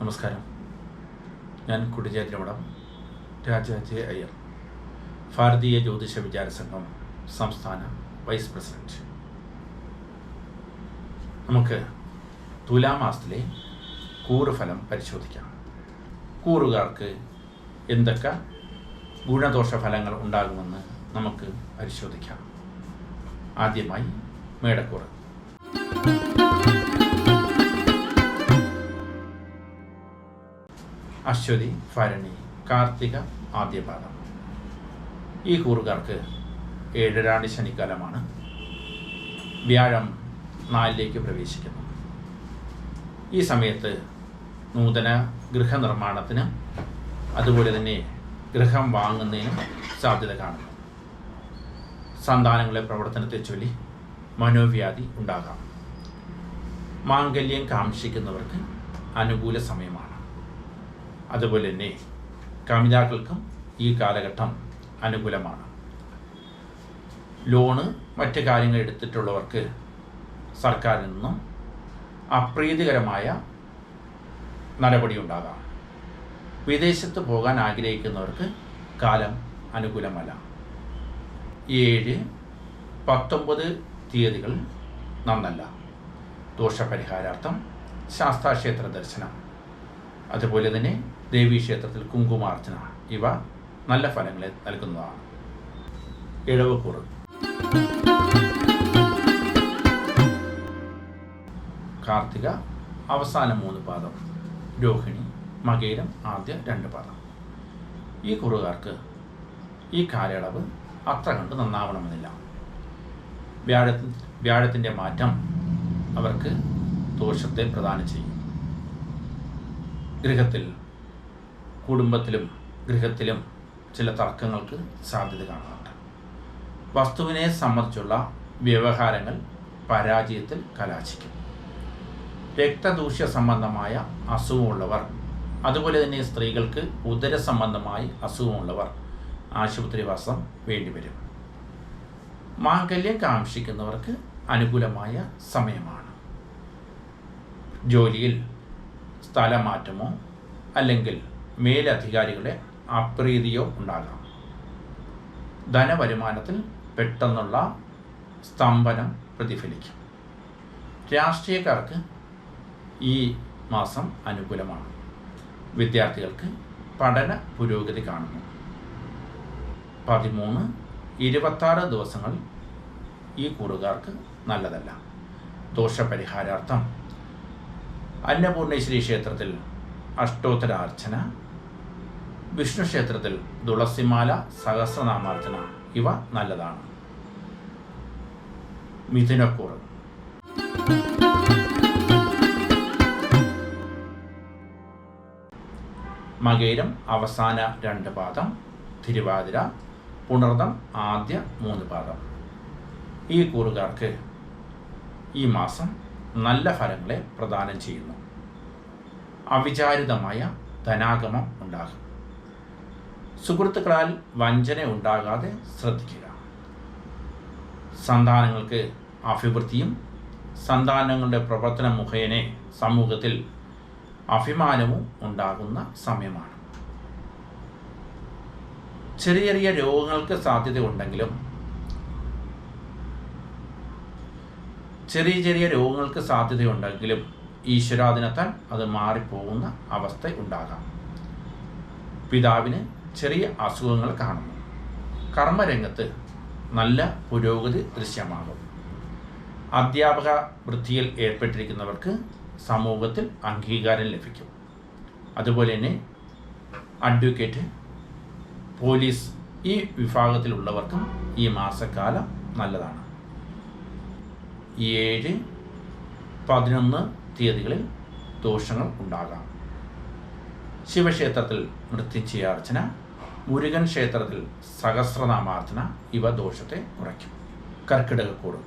നമസ്കാരം. ഞാൻ കുടിജാറ്റിനവിടം രാജാജെ അയ്യർ ഭാരതീയ ജ്യോതിഷ വിചാര സംഘം സംസ്ഥാന വൈസ് പ്രസിഡന്റ്. നമുക്ക് തുലാമാസത്തിലെ കൂറുഫലം പരിശോധിക്കാം. കൂറുകാർക്ക് എന്തൊക്കെ ഗുണദോഷ ഫലങ്ങൾ ഉണ്ടാകുമെന്ന് നമുക്ക് പരിശോധിക്കാം. ആദ്യമായി മേടക്കൂറ്. അശ്വതി ഭരണി കാർത്തിക ആദ്യപാദം. ഈ കൂറുകാർക്ക് ഏഴരാണി ശനിക്കാലമാണ്. വ്യാഴം നാലിലേക്ക് പ്രവേശിക്കുന്നു. ഈ സമയത്ത് നൂതന ഗൃഹനിർമ്മാണത്തിന് അതുപോലെ തന്നെ ഗൃഹം വാങ്ങുന്നതിനും സാധ്യത കാണുന്നു. സന്താനങ്ങളെ പ്രവർത്തനത്തെ ചൊല്ലി മനോവ്യാധി ഉണ്ടാകാം. മാംഗല്യം കാംക്ഷിക്കുന്നവർക്ക് അനുകൂല സമയമാണ്. അതുപോലെ തന്നെ കമിതാക്കൾക്കും ഈ കാലഘട്ടം അനുകൂലമാണ്. ലോണ് മറ്റ് കാര്യങ്ങൾ എടുത്തിട്ടുള്ളവർക്ക് സർക്കാരിൽ നിന്നും അപ്രീതികരമായ നടപടി ഉണ്ടാകാം. വിദേശത്ത് പോകാൻ ആഗ്രഹിക്കുന്നവർക്ക് കാലം അനുകൂലമല്ല. ഏഴ് പത്തൊമ്പത് തീയതികൾ നന്നല്ല. ദോഷപരിഹാരാർത്ഥം ശാസ്താക്ഷേത്ര ദർശനം. അതുപോലെ തന്നെ ദേവീക്ഷേത്രത്തിൽ കുങ്കുമാർച്ചന. ഇവ നല്ല ഫലങ്ങളെ നൽകുന്നതാണ്. ഇഴവക്കൂറ്. കാർത്തിക അവസാന മൂന്ന് പാദം. രോഹിണി മകേരം ആദ്യ രണ്ട് പാദം. ഈ കുറുകാർക്ക് ഈ കാലയളവ് അത്ര കണ്ട് നന്നാവണമെന്നില്ല. വ്യാഴ വ്യാഴത്തിന്റെ മാറ്റം അവർക്ക് ദോഷത്തെ പ്രദാനം ചെയ്യും. ഗൃഹത്തിൽ കുടുംബത്തിലും ഗൃഹത്തിലും ചില തർക്കങ്ങൾക്ക് സാധ്യത കാണുന്നുണ്ട്. വസ്തുവിനെ സംബന്ധിച്ചുള്ള വ്യവഹാരങ്ങൾ പരാജയത്തിൽ കലാശിക്കും. രക്തദൂഷ്യ സംബന്ധമായ അസുഖമുള്ളവർ അതുപോലെ തന്നെ സ്ത്രീകൾക്ക് ഉദര സംബന്ധമായി അസുഖമുള്ളവർ ആശുപത്രിവാസം വേണ്ടിവരും മാംഗല്യം കാക്ഷിക്കുന്നവർക്ക് അനുകൂലമായ സമയമാണ്. ജോലിയിൽ സ്ഥലമാറ്റമോ അല്ലെങ്കിൽ മേലധികാരികളെ അപ്രീതിയോ ഉണ്ടാകാം. ധനവരുമാനത്തിൽ പെട്ടെന്നുള്ള സ്തംഭനം പ്രതിഫലിക്കും. രാഷ്ട്രീയക്കാർക്ക് ഈ മാസം അനുകൂലമാണ്. വിദ്യാർത്ഥികൾക്ക് പഠന പുരോഗതി കാണുന്നു. പതിമൂന്ന് ഇരുപത്താറ് ദിവസങ്ങൾ ഈ കൂടുകാർക്ക് നല്ലതല്ല. ദോഷപരിഹാരാർത്ഥം. അന്നപൂർണേശ്വരി ക്ഷേത്രത്തിൽ അഷ്ടോത്തര അഷ്ടോത്തരാർച്ചന വിഷ്ണു ക്ഷേത്രത്തിൽ തുളസിമാല സഹസ്രനാമാർച്ചന. ഇവ നല്ലതാണ്. മിഥുനക്കൂറ്. മകേരം അവസാന രണ്ട് പാദം. തിരുവാതിര പുണർദം ആദ്യ മൂന്ന് പാദം. ഈ കൂറുകാർക്ക് ഈ മാസം നല്ല ഫലങ്ങളെ പ്രദാനം ചെയ്യുന്നു. അവിചാരിതമായ ധനാഗമം ഉണ്ടാകും. സുഹൃത്തുക്കളാൽ വഞ്ചന ഉണ്ടാകാതെ ശ്രദ്ധിക്കുക. സന്താനങ്ങൾക്ക് അഭിവൃദ്ധിയും സന്താനങ്ങളുടെ പ്രവർത്തന മുഖേനെ സമൂഹത്തിൽ അഭിമാനവും ഉണ്ടാകുന്ന സമയമാണ്. ചെറിയ ചെറിയ രോഗങ്ങൾക്ക് സാധ്യതയുണ്ടെങ്കിലും ചെറിയ ചെറിയ രോഗങ്ങൾക്ക് സാധ്യതയുണ്ടെങ്കിലും ഈശ്വരാധീനത്താൽ അത് മാറിപ്പോകുന്ന അവസ്ഥ ഉണ്ടാകാം. പിതാവിന് ചെറിയ അസുഖങ്ങൾ കാണുന്നു. കർമ്മരംഗത്ത് നല്ല പുരോഗതി ദൃശ്യമാകും. അധ്യാപക വൃത്തിയിൽ ഏർപ്പെട്ടിരിക്കുന്നവർക്ക് സമൂഹത്തിൽ അംഗീകാരം ലഭിക്കും. അതുപോലെ തന്നെ അഡ്വക്കേറ്റ് പോലീസ് ഈ വിഭാഗത്തിലുള്ളവർക്കും ഈ മാസക്കാലം നല്ലതാണ്. ഏഴ് പതിനൊന്ന് തീയതികളിൽ ദോഷങ്ങൾ ഉണ്ടാകാം. ശിവക്ഷേത്രത്തിൽ മൃത്യുഞ്ജയാർച്ചന മുരുകൻ ക്ഷേത്രത്തിൽ സഹസ്രനാമാർജന ഇവ ദോഷത്തെ കുറയ്ക്കും. കർക്കിടകക്കൂട്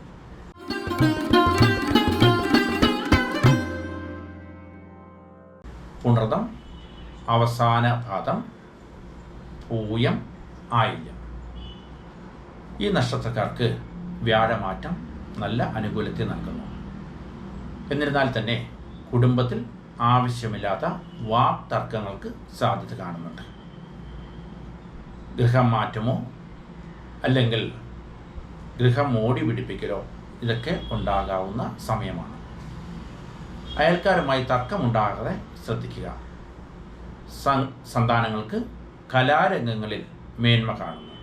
പുണർദം അവസാന പാദം പൂയം ആയില്യം. ഈ നക്ഷത്രക്കാർക്ക് വ്യാഴമാറ്റം നല്ല അനുകൂലത്തെ നൽകുന്നു. എന്നിരുന്നാൽ തന്നെ കുടുംബത്തിൽ ആവശ്യമില്ലാത്ത വാക് തർക്കങ്ങൾക്ക് സാധ്യത കാണുന്നുണ്ട്. ഗൃഹം മാറ്റമോ? അല്ലെങ്കിൽ ഗൃഹം ഓടി പിടിപ്പിക്കലോ? ഇതൊക്കെ ഉണ്ടാകാവുന്ന സമയമാണ്. അയൽക്കാരുമായി തർക്കമുണ്ടാകാതെ ശ്രദ്ധിക്കുക. സന്താനങ്ങൾക്ക് കലാരംഗങ്ങളിൽ മേന്മ കാണുന്നു.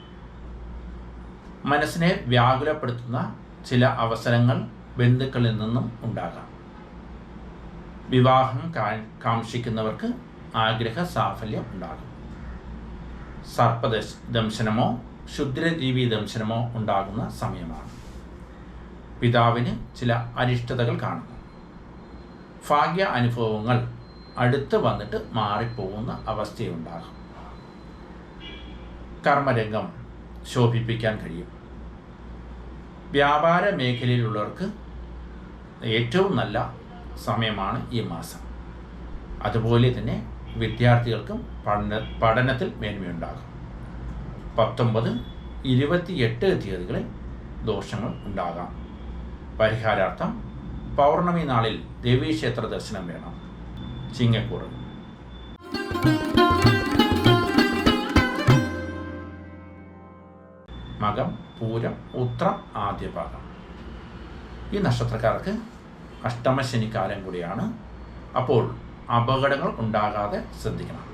മനസ്സിനെ വ്യാകുലപ്പെടുത്തുന്ന ചില അവസരങ്ങൾ ബന്ധുക്കളിൽ നിന്നും ഉണ്ടാകാം. വിവാഹം കാക്ഷിക്കുന്നവർക്ക് ആഗ്രഹ സാഫല്യം ഉണ്ടാകും. സർപ്പദശ ദംശനമോ ക്ഷുദ്രജീവി ദംശനമോ ഉണ്ടാകുന്ന സമയമാണ്. പിതാവിന് ചില അരിഷ്ടതകൾ കാണുന്നു. ഭാഗ്യ അനുഭവങ്ങൾ അടുത്ത് വന്നിട്ട് മാറിപ്പോകുന്ന അവസ്ഥയുണ്ടാകും. കർമ്മരംഗം ശോഭിപ്പിക്കാൻ കഴിയും. വ്യാപാര മേഖലയിലുള്ളവർക്ക് ഏറ്റവും നല്ല സമയമാണ് ഈ മാസം. അതുപോലെ തന്നെ വിദ്യാർത്ഥികൾക്കും പഠന പഠനത്തിൽ മേന്മയുണ്ടാകും. പത്തൊമ്പത് ഇരുപത്തിയെട്ട് തീയതികളിൽ ദോഷങ്ങൾ ഉണ്ടാകാം. പരിഹാരാർത്ഥം പൗർണമി നാളിൽ ദേവീക്ഷേത്ര ദർശനം വേണം. ചിങ്ങക്കൂറ് മകം പൂരം ഉത്രം ആദ്യ ഭാഗം ഈ നക്ഷത്രക്കാർക്ക് അഷ്ടമശനിക്കാലം കൂടിയാണ്. അപ്പോൾ അപകടങ്ങൾ ഉണ്ടാകാതെ ശ്രദ്ധിക്കണം.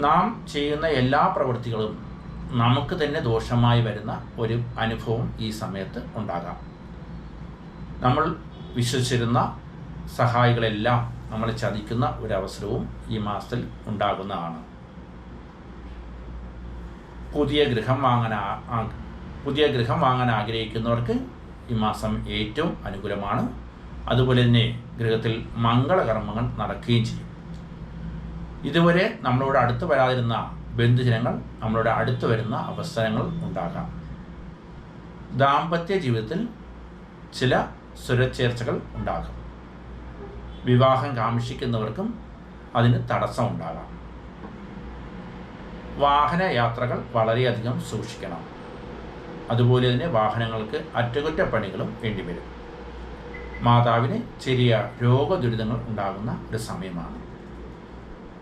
നാം ചെയ്യുന്ന എല്ലാ പ്രവൃത്തികളും നമുക്ക് തന്നെ ദോഷമായി വരുന്ന ഒരു അനുഭവം ഈ സമയത്ത് ഉണ്ടാകാം. നമ്മൾ വിശ്വസിച്ചിരുന്ന സഹായികളെല്ലാം നമ്മൾ ചതിക്കുന്ന ഒരവസരവും ഈ മാസത്തിൽ ഉണ്ടാകുന്നതാണ്. പുതിയ ഗൃഹം വാങ്ങാൻ പുതിയ ഗൃഹം വാങ്ങാൻ ആഗ്രഹിക്കുന്നവർക്ക് ഈ മാസം ഏറ്റവും അനുകൂലമാണ്. അതുപോലെ തന്നെ ഗൃഹത്തിൽ മംഗളകർമ്മങ്ങൾ നടക്കുകയും ചെയ്യും. ഇതുവരെ നമ്മളോട് അടുത്ത് വരാതിരുന്ന ബന്ധുജനങ്ങൾ നമ്മളോട് അടുത്ത് വരുന്ന അവസരങ്ങൾ ഉണ്ടാകാം. ദാമ്പത്യ ജീവിതത്തിൽ ചില സ്വരച്ചേർച്ചകൾ ഉണ്ടാകും. വിവാഹം കാക്ഷിക്കുന്നവർക്കും അതിന് തടസ്സം ഉണ്ടാകാം. വാഹന യാത്രകൾ വളരെയധികം സൂക്ഷിക്കണം. അതുപോലെ തന്നെ വാഹനങ്ങൾക്ക് അറ്റകുറ്റപ്പണികളും വേണ്ടിവരും. മാതാവിന് ചെറിയ രോഗദുരിതങ്ങൾ ഉണ്ടാകുന്ന ഒരു സമയമാണ്.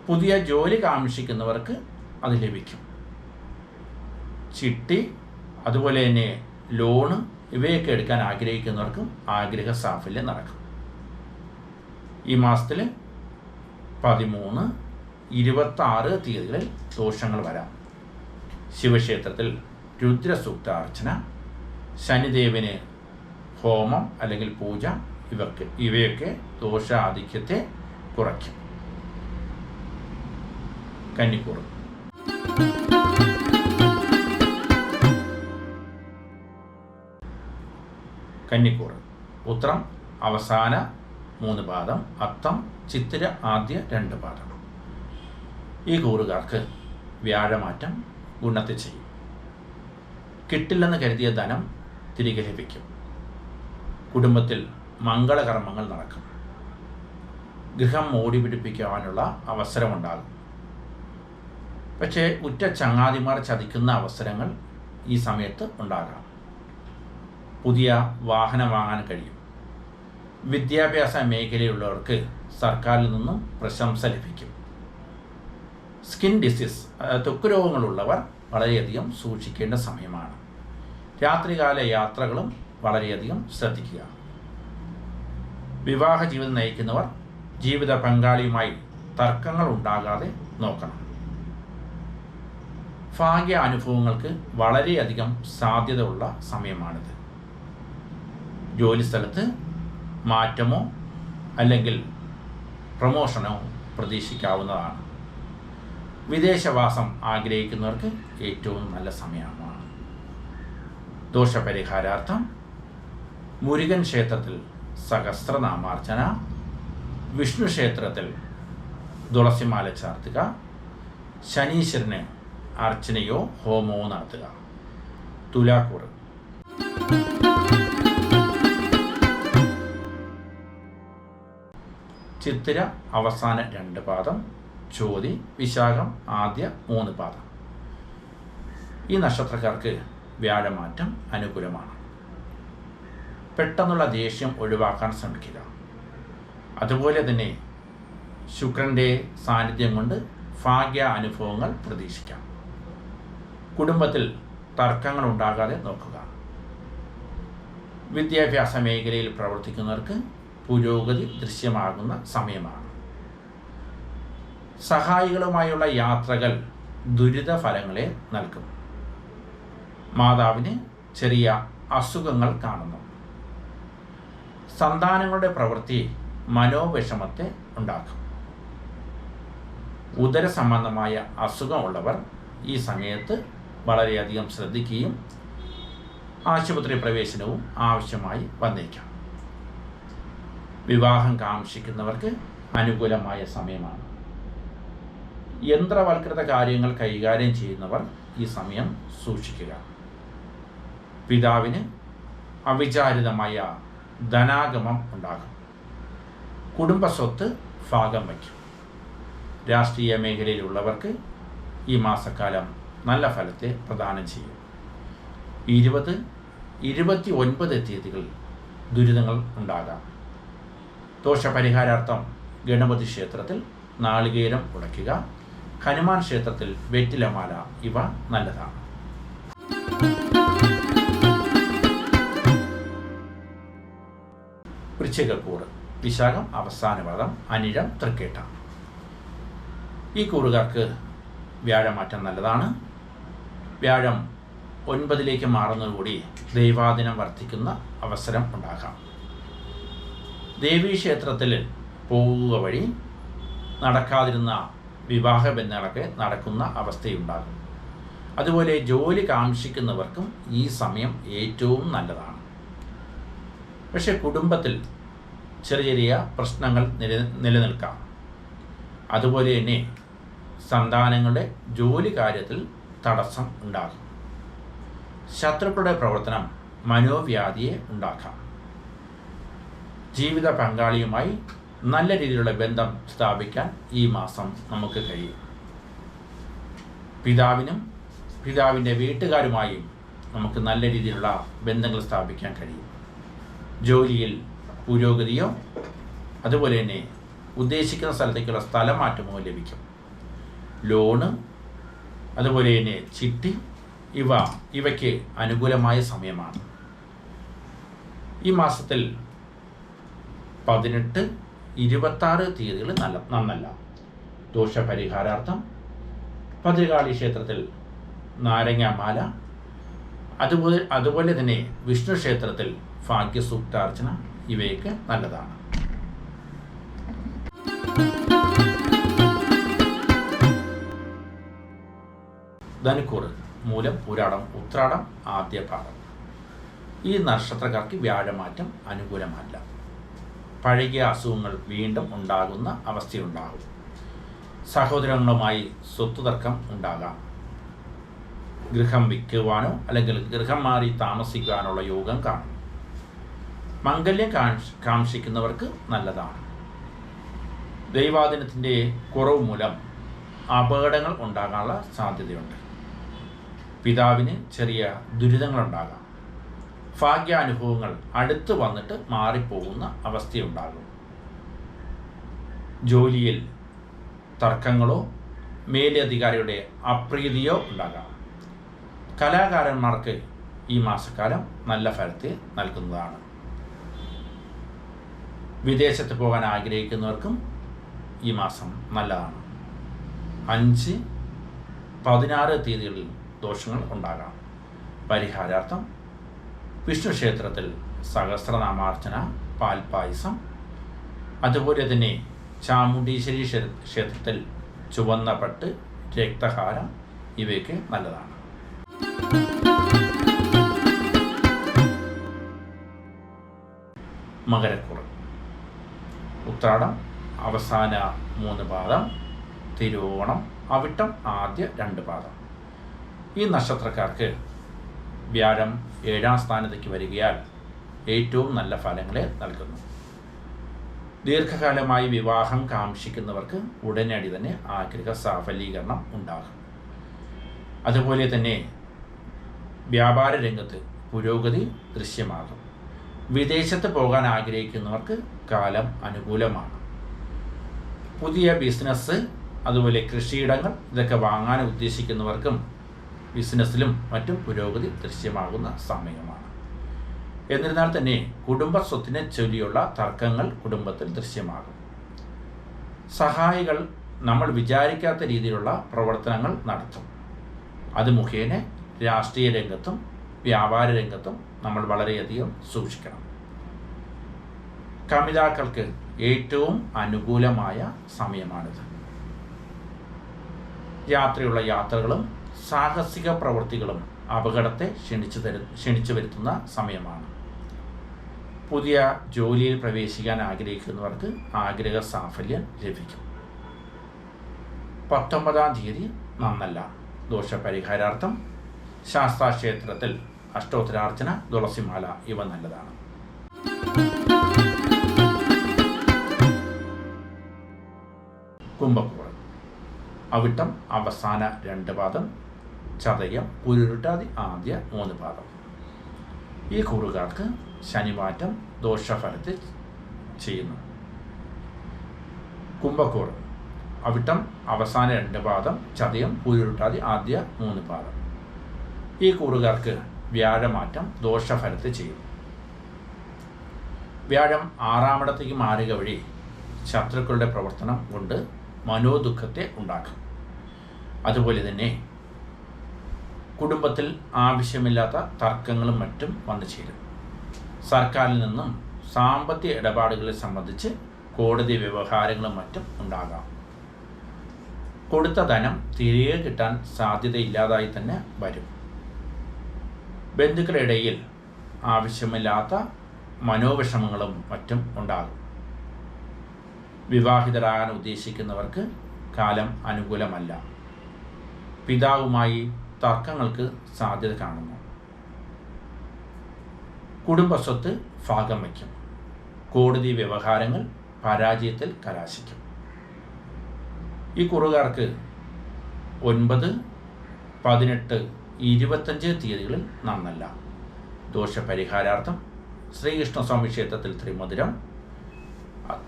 പുതിയ ജോലി കാക്ഷിക്കുന്നവർക്ക് അത് ലഭിക്കും. ചിട്ടി അതുപോലെ തന്നെ ലോണ് ഇവയൊക്കെ എടുക്കാൻ ആഗ്രഹിക്കുന്നവർക്കും ആഗ്രഹ സാഫല്യം നടക്കും. ഈ മാസത്തിൽ പതിമൂന്ന് ഇരുപത്താറ് തീയതികളിൽ ദോഷങ്ങൾ വരാം. ശിവക്ഷേത്രത്തിൽ രുദ്രസൂക്ത അർച്ചന ശനിദേവന് ഹോമം അല്ലെങ്കിൽ പൂജ ഇവക്ക് ഇവയൊക്കെ ദോഷാധിക്യത്തെ കുറയ്ക്കും. കന്നിക്കൂറ്. കന്നിക്കൂറ്. ഉത്രം അവസാന മൂന്ന് പാദം. അത്തം ചിത്തിര ആദ്യ രണ്ട് പാദം. ഈ കൂറുകാർക്ക് വ്യാഴമാറ്റം ഗുണത്തെ ചെയ്യും. കിട്ടില്ലെന്ന് കരുതിയ ധനം തിരികെ ലഭിക്കും. കുടുംബത്തിൽ മംഗളകർമ്മങ്ങൾ നടക്കും. ഗൃഹം മോടി പിടിപ്പിക്കുവാനുള്ള അവസരമുണ്ടാകും. പക്ഷേ ഉറ്റ ചങ്ങാതിമാർ ചതിക്കുന്ന അവസരങ്ങൾ ഈ സമയത്ത് ഉണ്ടാകാം. പുതിയ വാഹനം വാങ്ങാൻ കഴിയും. വിദ്യാഭ്യാസ മേഖലയിലുള്ളവർക്ക് സർക്കാരിൽ നിന്നും പ്രശംസ ലഭിക്കും. സ്കിൻ ഡിസീസ് ത്വക്ക് രോഗങ്ങളുള്ളവർ വളരെയധികം സൂക്ഷിക്കേണ്ട സമയമാണ്. രാത്രികാല യാത്രകളും വളരെയധികം ശ്രദ്ധിക്കുക. വിവാഹ ജീവിതം നയിക്കുന്നവർ ജീവിത പങ്കാളിയുമായി തർക്കങ്ങൾ ഉണ്ടാകാതെ നോക്കണം. ഭാഗ്യ അനുഭവങ്ങൾക്ക് വളരെയധികം സാധ്യതയുള്ള സമയമാണിത്. ജോലിസ്ഥലത്ത് മാറ്റമോ അല്ലെങ്കിൽ പ്രമോഷനോ പ്രതീക്ഷിക്കാവുന്നതാണ്. വിദേശവാസം ആഗ്രഹിക്കുന്നവർക്ക് ഏറ്റവും നല്ല സമയമാണ്. ദോഷപരിഹാരാർത്ഥം മുരുകൻ ക്ഷേത്രത്തിൽ സഹസ്രനാമാർച്ചന വിഷ്ണു ക്ഷേത്രത്തിൽ തുളസിമാല ചാർത്തുക ശനീശ്വരന് അർച്ചനയോ ഹോമോ നടത്തുക. തുലാക്കൂർ ചിത്തിര അവസാന രണ്ട് പാദം. ചോതി വിശാഖം ആദ്യ മൂന്ന് പാദം. ഈ നക്ഷത്രക്കാർക്ക് വ്യാഴമാറ്റം അനുകൂലമാണ്. പെട്ടെന്നുള്ള ദേഷ്യം ഒഴിവാക്കാൻ ശ്രമിക്കുക. അതുപോലെ തന്നെ ശുക്രന്റെ സാന്നിധ്യം കൊണ്ട് ഭാഗ്യ അനുഭവങ്ങൾ പ്രതീക്ഷിക്കാം. കുടുംബത്തിൽ തർക്കങ്ങൾ ഉണ്ടാകാതെ നോക്കുക. വിദ്യാഭ്യാസ മേഖലയിൽ പ്രവർത്തിക്കുന്നവർക്ക് പുരോഗതി ദൃശ്യമാകുന്ന സമയമാണ്. സഹായികളുമായുള്ള യാത്രകൾ ദുരിത ഫലങ്ങളെ നൽകും. മാതാവിന് ചെറിയ അസുഖങ്ങൾ കാണുന്നു. സന്താനങ്ങളുടെ പ്രവൃത്തി മനോവിഷമത്തെ ഉണ്ടാക്കും. ഉദര സംബന്ധമായ അസുഖമുള്ളവർ ഈ സമയത്ത് വളരെയധികം ശ്രദ്ധിക്കുകയും ആശുപത്രി പ്രവേശനവും ആവശ്യമായി വന്നേക്കാം. വിവാഹം കാക്ഷിക്കുന്നവർക്ക് അനുകൂലമായ സമയമാണ്. യന്ത്രവൽകൃത കാര്യങ്ങൾ കൈകാര്യം ചെയ്യുന്നവർ ഈ സമയം സൂക്ഷിക്കുക. പിതാവിന് അവിചാരിതമായ ധനാഗമം ഉണ്ടാകും കുടുംബസ്വത്ത് ഭാഗം വയ്ക്കും. രാഷ്ട്രീയ മേഖലയിലുള്ളവർക്ക് ഈ മാസക്കാലം നല്ല ഫലത്തെ പ്രദാനം ചെയ്യും. ഇരുപത് ഇരുപത്തി ഒൻപത് തീയതികൾ ദുരിതങ്ങൾ ഉണ്ടാകാം. ദോഷപരിഹാരാർത്ഥം ഗണപതി ക്ഷേത്രത്തിൽ നാളികേരം ഉടയ്ക്കുക. ഹനുമാൻ ക്ഷേത്രത്തിൽ വെറ്റിലമാല ഇവ നല്ലതാണ്. വൃശ്ചികക്കൂറ് വിശാഖം അവസാന പദം അനിഴം തൃക്കേട്ട. ഈ കൂറുകാർക്ക് വ്യാഴമാറ്റം നല്ലതാണ്. വ്യാഴം ഒൻപതിലേക്ക് മാറുന്നതുകൂടി ദൈവാദിനം വർദ്ധിക്കുന്ന അവസരം ഉണ്ടാകാം. ദേവീക്ഷേത്രത്തിൽ പോവുക വഴി നടക്കാതിരുന്ന വിവാഹ ബന്ധങ്ങളൊക്കെ നടക്കുന്ന അവസ്ഥയുണ്ടാകും. അതുപോലെ ജോലി കാക്ഷിക്കുന്നവർക്കും ഈ സമയം ഏറ്റവും നല്ലതാണ്. പക്ഷേ കുടുംബത്തിൽ ചെറിയ ചെറിയ പ്രശ്നങ്ങൾ നില നിലനിൽക്കാം. അതുപോലെ തന്നെ സന്താനങ്ങളുടെ ജോലി കാര്യത്തിൽ തടസ്സം ഉണ്ടാകും. ശത്രുക്കളുടെ പ്രവർത്തനം മനോവ്യാധിയെ ഉണ്ടാക്കാം. ജീവിത പങ്കാളിയുമായി നല്ല രീതിയിലുള്ള ബന്ധം സ്ഥാപിക്കാൻ ഈ മാസം നമുക്ക് കഴിയും. പിതാവിനും പിതാവിന്റെ വീട്ടുകാരുമായും നമുക്ക് നല്ല രീതിയിലുള്ള ബന്ധങ്ങൾ സ്ഥാപിക്കാൻ കഴിയും. ജോലിയിൽ പുരോഗതിയോ? അതുപോലെ തന്നെ ഉദ്ദേശിക്കുന്ന സ്ഥലത്തേക്കുള്ള സ്ഥലം മാറ്റമോ ലഭിക്കും. ലോണ് അതുപോലെ തന്നെ ചിട്ടി ഇവ ഇവയ്ക്ക് അനുകൂലമായ സമയമാണ്. ഈ മാസത്തിൽ പതിനെട്ട് ഇരുപത്താറ് തീയതികൾ നല്ല നന്നല്ല. ദോഷപരിഹാരാർത്ഥം ഭദ്രകാളി ക്ഷേത്രത്തിൽ നാരങ്ങാമാല അതുപോലെ അതുപോലെ തന്നെ വിഷ്ണു ക്ഷേത്രത്തിൽ ഭാഗ്യസൂക്താർച്ചന ഇവയൊക്കെ നല്ലതാണ്. ധനുക്കൂറ് മൂലം പുരാടം ഉത്രാടം ആദ്യ പാദം ഈ നക്ഷത്രക്കാർക്ക് വ്യാഴമാറ്റം അനുകൂലമല്ല. പഴകിയ അസുഖങ്ങൾ വീണ്ടും ഉണ്ടാകുന്ന അവസ്ഥയുണ്ടാകും. സഹോദരങ്ങളുമായി സ്വത്ത് തർക്കം ഉണ്ടാകാം. ഗൃഹം വിൽക്കുവാനോ അല്ലെങ്കിൽ ഗൃഹം മാറി താമസിക്കുവാനുള്ള യോഗം കാണും. മംഗല്യം കാക്ഷിക്കുന്നവർക്ക് നല്ലതാണ്. ദൈവാദിനത്തിന്റെ കുറവ് മൂലം അപകടങ്ങൾ ഉണ്ടാകാനുള്ള സാധ്യതയുണ്ട്. പിതാവിന് ചെറിയ ദുരിതങ്ങളുണ്ടാകാം. ഭാഗ്യാനുഭവങ്ങൾ അടുത്ത് വന്നിട്ട് മാറിപ്പോകുന്ന അവസ്ഥയുണ്ടാകും. ജോലിയിൽ തർക്കങ്ങളോ മേലധികാരിയുടെ അപ്രീതിയോ ഉണ്ടാകാം. കലാകാരന്മാർക്ക് ഈ മാസക്കാലം നല്ല ഫലത്തെ നൽകുന്നതാണ്. വിദേശത്ത് പോകാൻ ആഗ്രഹിക്കുന്നവർക്കും ഈ മാസം നല്ലതാണ്. അഞ്ച് പതിനാറ് തീയതികളിൽ ദോഷങ്ങൾ ഉണ്ടാകാം. പരിഹാരാർത്ഥം വിഷ്ണു ക്ഷേത്രത്തിൽ സഹസ്രനാമാർച്ചന പാൽപായസം അതുപോലെ തന്നെ ചാമുണ്ടീശ്വരി ക്ഷേത്രത്തിൽ ചുവന്ന പട്ട് രക്തഹാരം ഇവയൊക്കെ നല്ലതാണ്. മകരക്കുറ ഉത്രാടം അവസാന മൂന്ന് പാദം തിരുവോണം അവിട്ടം ആദ്യ രണ്ട് പാദം. ഈ നക്ഷത്രക്കാർക്ക് വ്യാഴം ഏഴാം സ്ഥാനത്തേക്ക് വരികയാൽ ഏറ്റവും നല്ല ഫലങ്ങളെ നൽകുന്നു. ദീർഘകാലമായി വിവാഹം കാക്ഷിക്കുന്നവർക്ക് ഉടനടി തന്നെ ആഗ്രഹ സാഫലീകരണം ഉണ്ടാകും. അതുപോലെ തന്നെ വ്യാപാര രംഗത്ത് പുരോഗതി ദൃശ്യമാകും. വിദേശത്ത് പോകാൻ ആഗ്രഹിക്കുന്നവർക്ക് കാലം അനുകൂലമാണ്. പുതിയ ബിസിനസ് അതുപോലെ കൃഷിയിടങ്ങൾ ഇതൊക്കെ വാങ്ങാൻ ഉദ്ദേശിക്കുന്നവർക്കും ബിസിനസ്സിലും മറ്റും പുരോഗതി ദൃശ്യമാകുന്ന സമയമാണ്. എന്നിരുന്നാൽ തന്നെ കുടുംബ സ്വത്തിനെ ചൊല്ലിയുള്ള തർക്കങ്ങൾ കുടുംബത്തിൽ ദൃശ്യമാകും. സഹായികൾ നമ്മൾ വിചാരിക്കാത്ത രീതിയിലുള്ള പ്രവർത്തനങ്ങൾ നടത്തും. അത് മുഖേന രാഷ്ട്രീയ രംഗത്തും വ്യാപാര രംഗത്തും നമ്മൾ വളരെയധികം സൂക്ഷിക്കണം. കമിതാക്കൾക്ക് ഏറ്റവും അനുകൂലമായ സമയമാണിത്. യാത്രയുള്ള യാത്രകളും സാഹസിക പ്രവൃത്തികളും അപകടത്തെ ക്ഷണിച്ചു തരു ക്ഷണിച്ചു വരുത്തുന്ന സമയമാണ്. പുതിയ ജോലിയിൽ പ്രവേശിക്കാൻ ആഗ്രഹിക്കുന്നവർക്ക് ആഗ്രഹ സാഫല്യം ലഭിക്കും. പത്തൊമ്പതാം തീയതി നന്നല്ല. ദോഷപരിഹാരാർത്ഥം ശാസ്താക്ഷേത്രത്തിൽ അഷ്ടോത്തരാർച്ചന തുളസിമാല ഇവ നല്ലതാണ്. കുംഭക്കോളം അവിട്ടം അവസാന രണ്ട് പാദം. ചതയം ഉരുട്ടാതി ആദ്യ മൂന്ന് പാദം. ഈ കൂറുകാർക്ക് ശനിമാറ്റം ദോഷഫലത്തിൽ ചെയ്യുന്നു. കുംഭക്കൂറ്. അവിട്ടം അവസാന രണ്ട് പാദം. ചതയം ഉരുട്ടാതി ആദ്യ മൂന്ന് പാദം. ഈ കൂറുകാർക്ക് വ്യാഴമാറ്റം ദോഷഫലത്തെ ചെയ്യും വ്യാഴം ആറാമിടത്തേക്ക് മാറുക വഴി ശത്രുക്കളുടെ പ്രവർത്തനം കൊണ്ട് മനോദുഃഖത്തെ ഉണ്ടാക്കും. അതുപോലെ തന്നെ കുടുംബത്തിൽ ആവശ്യമില്ലാത്ത തർക്കങ്ങളും മറ്റും വന്നു ചേരും. സർക്കാരിൽ നിന്നും സാമ്പത്തിക ഇടപാടുകളെ സംബന്ധിച്ച് കോടതി വ്യവഹാരങ്ങളും മറ്റും ഉണ്ടാകാം. കൊടുത്ത ധനം തിരികെ കിട്ടാൻ സാധ്യതയില്ലാതായി തന്നെ വരും. ബന്ധുക്കളുടെ ഇടയിൽ ആവശ്യമില്ലാത്ത മനോവിഷമങ്ങളും മറ്റും ഉണ്ടാകും. വിവാഹിതരാകാൻ ഉദ്ദേശിക്കുന്നവർക്ക് കാലം അനുകൂലമല്ല. പിതാവുമായി തർക്കങ്ങൾക്ക് സാധ്യത കാണുന്നു. കുടുംബസ്വത്ത് ഭാഗം വയ്ക്കും. കോടതി വ്യവഹാരങ്ങൾ പരാജയത്തിൽ കലാശിക്കും. ഈ കുറുകാർക്ക് ഒൻപത് പതിനെട്ട് ഇരുപത്തഞ്ച് തീയതികളിൽ നന്നല്ല. ദോഷപരിഹാരാർത്ഥം ശ്രീകൃഷ്ണസ്വാമി ക്ഷേത്രത്തിൽ ത്രിമധുരം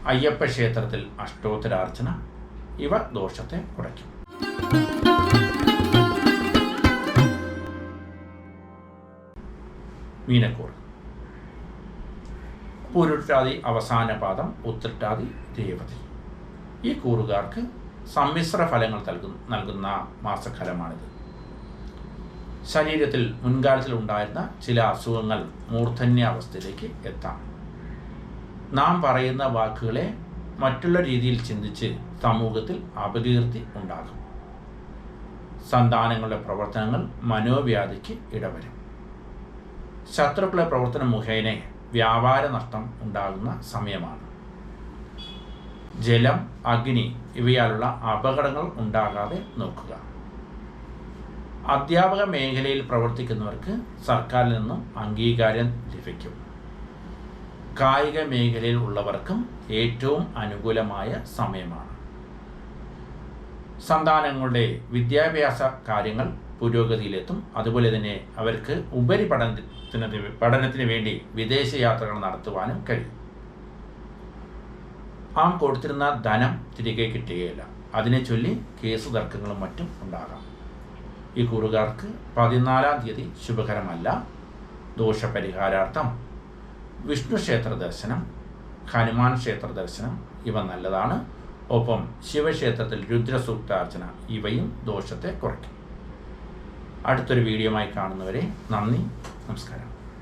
അയ്യപ്പ ക്ഷേത്രത്തിൽ അഷ്ടോത്തരാർച്ചന ഇവ ദോഷത്തെ കുറയ്ക്കും. മീനക്കൂർ. പൂരുട്ടാതി അവസാന പാദം ഉത്രട്ടാതി ദേവതി. ഈ കൂറുകാർക്ക് സമ്മിശ്ര ഫലങ്ങൾ നൽകുന്ന മാസക്കാലമാണിത് ശരീരത്തിൽ മുൻകാലത്തിൽ ഉണ്ടായിരുന്ന ചില അസുഖങ്ങൾ മൂർധന്യാവസ്ഥയിലേക്ക് എത്താം. നാം പറയുന്ന വാക്കുകളെ മറ്റുള്ള രീതിയിൽ ചിന്തിച്ച് സമൂഹത്തിൽ അപകീർത്തി ഉണ്ടാകും. സന്താനങ്ങളുടെ പ്രവർത്തനങ്ങൾ മനോവ്യാധിക്ക് ഇടവരും. ശത്രുക്കളുടെ പ്രവർത്തനം മുഖേന വ്യാപാര നഷ്ടം ഉണ്ടാകുന്ന സമയമാണ്. ജലം അഗ്നി ഇവയാലുള്ള അപകടങ്ങൾ ഉണ്ടാകാതെ നോക്കുക. അധ്യാപക മേഖലയിൽ പ്രവർത്തിക്കുന്നവർക്ക് സർക്കാരിൽ നിന്നും അംഗീകാരം ലഭിക്കും. കായിക മേഖലയിൽ ഉള്ളവർക്കും ഏറ്റവും അനുകൂലമായ സമയമാണ്. സന്താനങ്ങളുടെ വിദ്യാഭ്യാസ കാര്യങ്ങൾ പുരോഗതിയിലെത്തും. അതുപോലെ തന്നെ അവർക്ക് ഉപരിപഠനത്തിന് പഠനത്തിന് വേണ്ടി വിദേശ യാത്രകൾ നടത്തുവാനും കഴിയും. ആം കൊടുത്തിരുന്ന ധനം തിരികെ കിട്ടുകയില്ല. അതിനെ ചൊല്ലി കേസ് തർക്കങ്ങളും മറ്റും ഉണ്ടാകാം. ഈ കൂറുകാർക്ക് പതിനാലാം തീയതി ശുഭകരമല്ല. ദോഷപരിഹാരാർത്ഥം വിഷ്ണു ക്ഷേത്ര ദർശനം ഹനുമാൻ ക്ഷേത്ര ദർശനം ഇവ നല്ലതാണ്. ഒപ്പം ശിവക്ഷേത്രത്തിൽ രുദ്രസൂക്താർച്ചന ഇവയും ദോഷത്തെ കുറയ്ക്കും. അടുത്തൊരു വീഡിയോമായി കാണുന്നവരെ നന്ദി നമസ്കാരം.